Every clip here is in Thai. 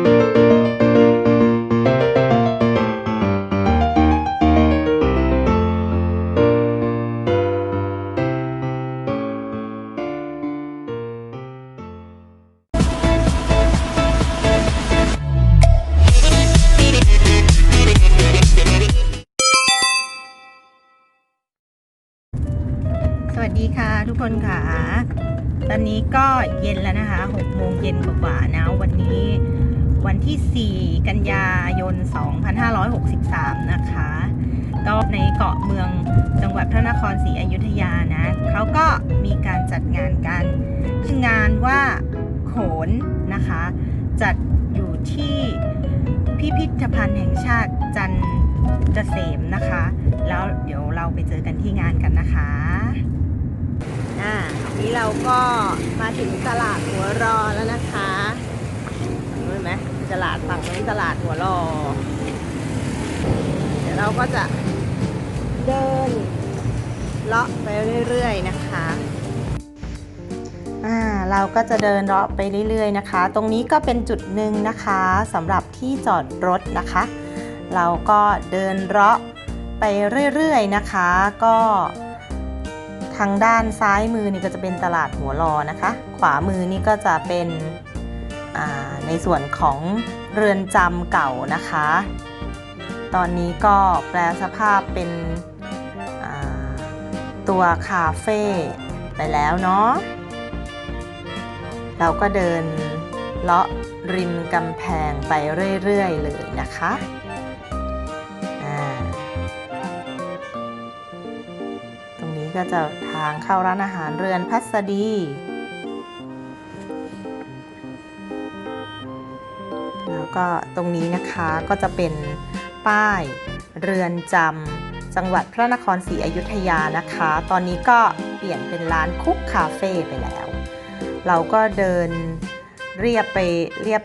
สวัสดีค่ะทุกคนค่ะ ตอนนี้ก็เย็นแล้วนะคะ6โมงเย็นกว่าๆนะ วันนี้ วันที่ 4 กันยายน 2563 นะคะก็ในเกาะเมืองจังหวัดพระนครศรีอยุธยานะเขาก็มีการจัดงานกันชื่องานว่าโขนนะคะ จัดอยู่ที่พิพิธภัณฑ์แห่งชาติจันทร์เกษมนะคะ แล้วเดี๋ยวเราไปเจอกันที่งานกันนะคะอ่านี้เราก็มาถึงตลาดหัวรอแล้วนะคะ ตลาดฝั่งนี้ตลาดหัวรอ เดี๋ยวเราก็จะเดินเลาะไปเรื่อยๆนะคะอ่าเราก็จะเดินเลาะไปเรื่อยๆนะคะ ตรงนี้ก็เป็นจุดหนึ่งนะคะสำหรับที่จอดรถนะคะ เราก็เดินเลาะไปเรื่อยๆนะคะ ก็ทางด้านซ้ายมือนี่ก็จะเป็นตลาดหัวรอนะคะ ขวามือนี่ก็จะเป็น ในส่วนของเรือนจำเก่านะคะ ตอนนี้ก็แปลสภาพเป็นตัวคาเฟ่ไปแล้วเนาะ เราก็เดินเลาะริมกำแพงไปเรื่อย ๆ เลยนะคะตรงนี้ก็จะทางเข้าร้านอาหารเรือนพัสดี ก็ตรงนี้นะคะก็จะเป็นป้ายเรือนจำจังหวัดพระนครศรีอยุธยานะคะ ตอนนี้ก็เปลี่ยนเป็นร้านคุกคาเฟ่ไปแล้ว เราก็เดินเรียบไปเรียบ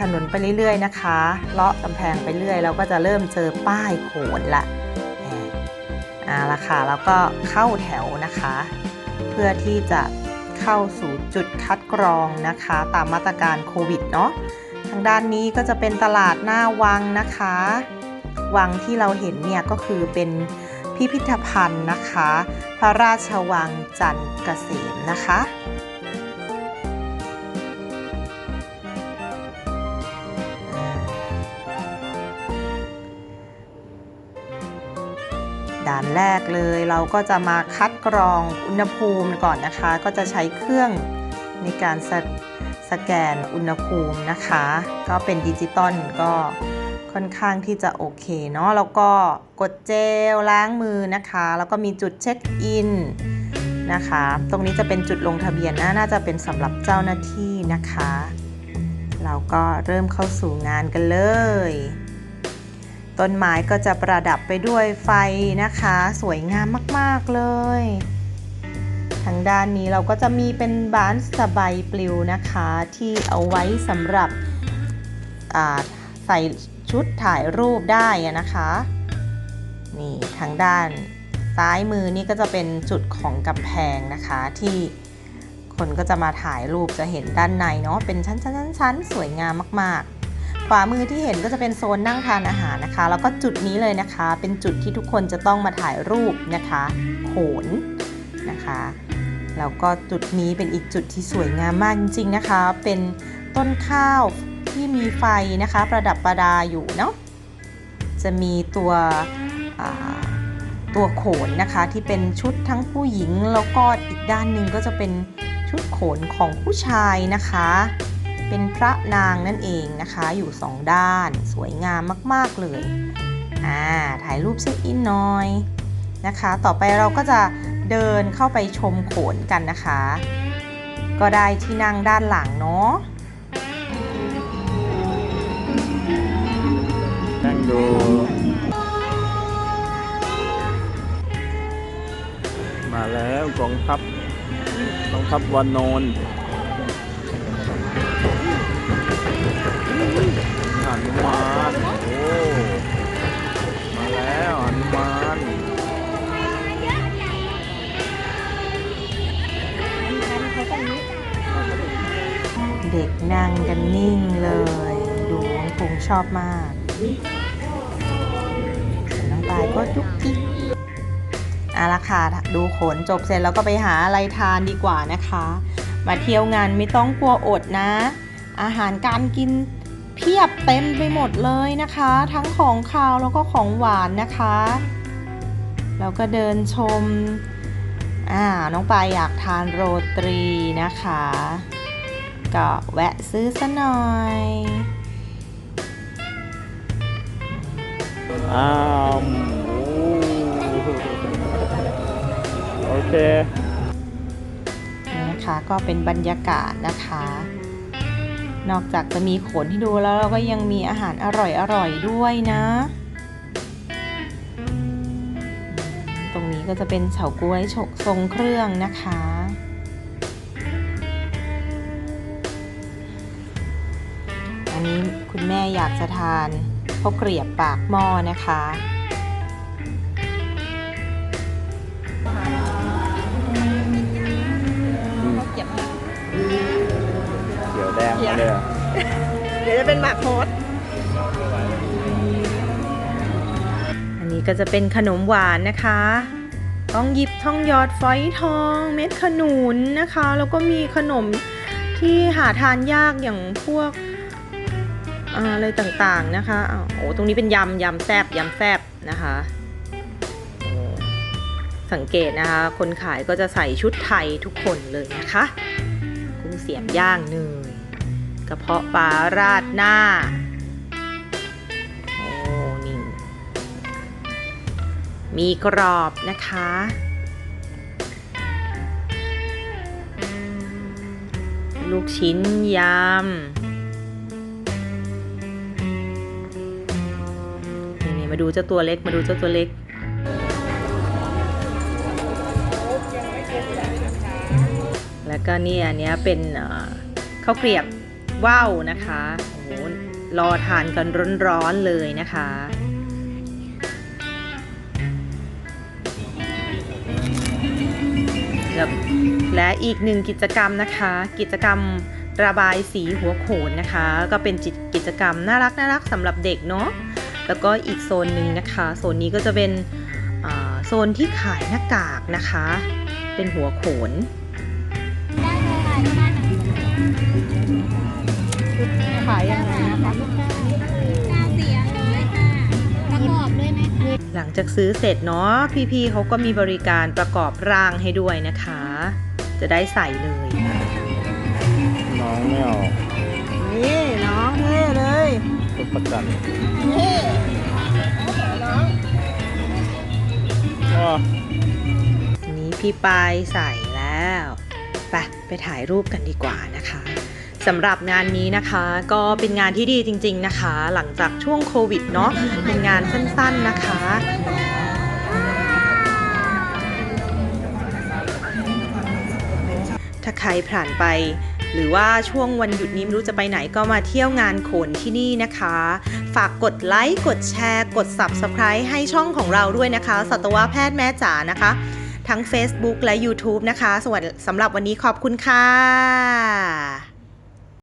ถนนไปเรื่อย ๆ นะคะเลาะกำแพงไปเรื่อย เราก็จะเริ่มเจอป้ายโขนละอ่าละค่ะแล้วก็เข้าแถวนะคะ เพื่อที่จะเข้าสู่จุดคัดกรองนะคะ ตามมาตรการโควิดเนาะางด้านนี้ก็จะเป็นตลาดหน้าวังนะคะ วังที่เราเห็นเนี่ยก็คือเป็นพิพิธภัณฑ์นะคะ พระราชวังจันทร์เกษมนะคะด่านแรกเลยเราก็จะมาคัดกรองอุณหภูมิก่อนนะคะ ก็จะใช้เครื่องในการ สแกนอุณหภูมินะคะ ก็เป็นดิจิตอลก็ค่อนข้างที่จะโอเคเนาะแล้วก็กดเจลล้างมือนะคะ แล้วก็มีจุดเช็คอินนะคะ ตรงนี้จะเป็นจุดลงทะเบียนนะน่าจะเป็นสำหรับเจ้าหน้าที่นะคะ เราก็เริ่มเข้าสู่งานกันเลย ต้นไม้ก็จะประดับไปด้วยไฟนะคะ สวยงามมาก ๆ เลย ทางด้านนี้เราก็จะมีเป็นบานสบายปลิวนะคะ ที่เอาไว้สำหรับใส่ชุดถ่ายรูปได้นะคะนี่ทางด้านซ้ายมือนี่ก็จะเป็นจุดของกำแพงนะคะ ที่คนก็จะมาถ่ายรูปจะเห็นด้านในเนาะเป็นชั้นๆๆๆสวยงามมากๆ ขวามือที่เห็นก็จะเป็นโซนนั่งทานอาหารนะคะ แล้วก็จุดนี้เลยนะคะ เป็นจุดที่ทุกคนจะต้องมาถ่ายรูปนะคะโขนนะคะ แล้วก็จุดนี้เป็นอีกจุดที่สวยงามมากจริงๆนะคะ เป็นต้นข้าวที่มีไฟนะคะ ประดับประดาอยู่เนาะจะมีตัวตัวโขนนะคะที่เป็นชุดทั้งผู้หญิงแล้วก็อีกด้านหนึ่งก็จะเป็นชุดโขนของผู้ชายนะคะ เป็นพระนางนั่นเองนะคะ อยู่สองด้านสวยงามมากๆเลยอ่าถ่ายรูปเช็คอินหน่อยนะคะ ต่อไปเราก็จะ เดินเข้าไปชมโขนกันนะคะ ก็ได้ที่นั่งด้านหลังเนาะนั่งดูมาแล้วกองทัพกองทัพวานนนหนุมาโอ้มาแล้วหนุมา ด็กนั่งกันนิ่งเลย ดูงคงชอบมากน้องปายก็จุกจิกอาละค่ะดูขนจบเสร็จแล้วก็ไปหาอะไรทานดีกว่านะคะ มาเที่ยวงานไม่ต้องกลัวอดนะ อาหารการกินเพียบเต็มไปหมดเลยนะคะ ทั้งของคาวแล้วก็ของหวานนะคะแล้วก็เดินชมอ่าน้องปายอยากทานโรตรีนะคะ ก็แวะซื้อซะหน่อยอ้าวโอเคนี่นะคะก็เป็นบรรยากาศนะคะ นอกจากจะมีขนให้ดูแล้วเราก็ยังมีอาหารอร่อยๆด้วยนะ ตรงนี้ก็จะเป็นเฉาก๊วยฉกทรงเครื่องนะคะ นนี้คุณแม่อยากจะทานข้าวเกรียบปากหม้อนะคะ เขียวแดงมาเลยอะเดี๋ยวจะเป็นหมากโฮสอันนี้ก็จะเป็นขนมหวานนะคะ ต้องหยิบทองหยอดฝอยทอง เม็ดขนุนนะคะ แล้วก็มีขนมที่หาทานยากอย่างพวก อะไรต่างๆนะคะอ้าวโอ้ตรงนี้เป็นยำยำแซบยำแซบนะคะสังเกตนะคะ คนขายก็จะใส่ชุดไทยทุกคนเลยนะคะ กุ้งเสียบย่างเนยกระเพาะปลาราดหน้า โอ้นี่มีกรอบนะคะ ลูกชิ้นยำ มาดูเจ้าตัวเล็ก มาดูเจ้าตัวเล็ก แล้วก็นี่อันเนี้ยเป็นเข้าวเกรียบว่าวนะคะโอ้โหรอทานกันร้อนๆเลยนะคะและและอีกหนึ่งกิจกรรมนะคะ กิจกรรมระบายสีหัวโขนนะคะ ก็เป็นจิตกิจกรรมน่ารักน่ารักสำหรับเด็กเนาะ แล้วก็อีกโซนหนึ่งนะคะ โซนนี้ก็จะเป็นโซนที่ขายหน้ากากนะคะ เป็นหัวโขนขายยังไงนะคะก้าเสียเลยค่ะประกอบด้วยไหมคะหลังจากซื้อเสร็จเนาะพี่ๆเขาก็มีบริการประกอบร่างให้ด้วยนะคะ จะได้ใส่เลย น้องไม่ออกนี่น้องเท่เลย ตัวประกันนี่น้องอ้อนี้พี่ปายใส่แล้วไปไปถ่ายรูปกันดีกว่านะคะสำหรับงานนี้นะคะก็เป็นงานที่ดีจริง ๆนะคะ หลังจากช่วงโควิดเนาะเป็นงานสั้นๆนะคะถ้าใครผ่านไป หรือว่าช่วงวันหยุดนี้ไม่รู้จะไปไหนก็มาเที่ยวงานโขนที่นี่นะคะ ฝากกดไลค์กดแชร์ กด Subscribe ให้ช่องของเราด้วยนะคะ สัตวแพทย์แม่จ๋านะคะ ทั้ง Facebook และ YouTube นะคะสวัสดีสำหรับวันนี้ขอบคุณค่ะ